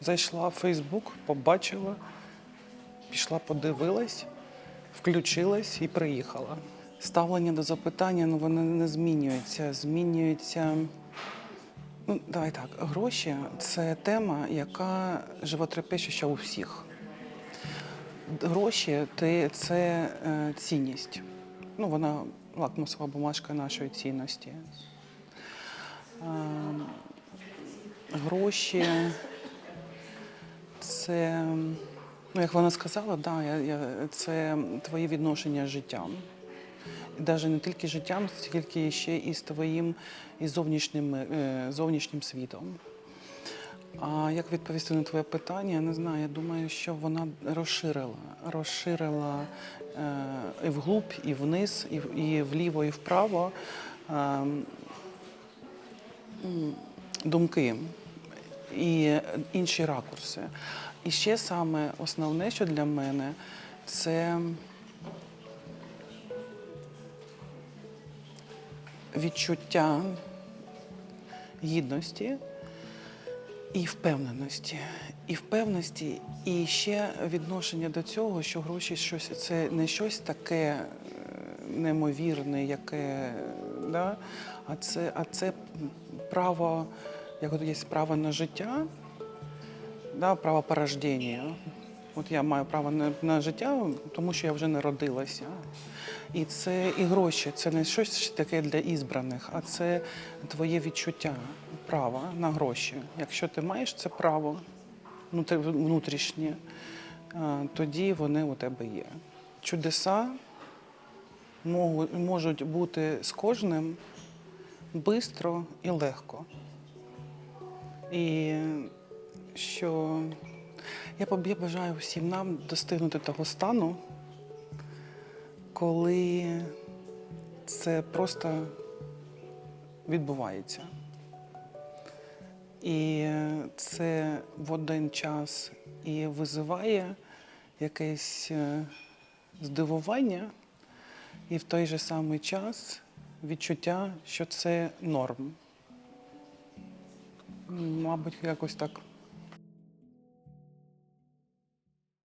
Зайшла в Фейсбук, побачила, пішла, подивилась, включилась і приїхала. Ставлення до запитання ну, воно не змінюється. Змінюється. Ну, давай так, гроші це тема, яка животрепещуща у всіх. Гроші це е, цінність. Ну, вона лакмусова бумажка нашої цінності. Е, гроші це, ну, як вона сказала, да, я, я, це твоє відношення з життям. Навіть не тільки життям, скільки ще і з твоїм і зовнішнім, е, зовнішнім світом. А як відповісти на твоє питання, я не знаю. Я думаю, що вона розширила. Розширила е, і вглуб, і вниз, і, і вліво, і вправо е, думки і інші ракурси. І ще саме основне, що для мене, це відчуття гідності і впевненості. І впевненості, і ще відношення до цього, що гроші щось це не щось таке е, неймовірне, яке, да? а це, а це право, як от є право на життя, да, право порождення. От я маю право на, на життя, тому що я вже народилася. І це і гроші, це не щось таке для ізбраних, а це твоє відчуття права на гроші. Якщо ти маєш це право внутрішнє, тоді вони у тебе є. Чудеса можуть, бути з кожним швидко і легко. І що я бажаю всім нам достигнути того стану, коли це просто відбувається. І це в один час і визиває якесь е, здивування, і в той же самий час відчуття, що це норм. Мабуть, якось так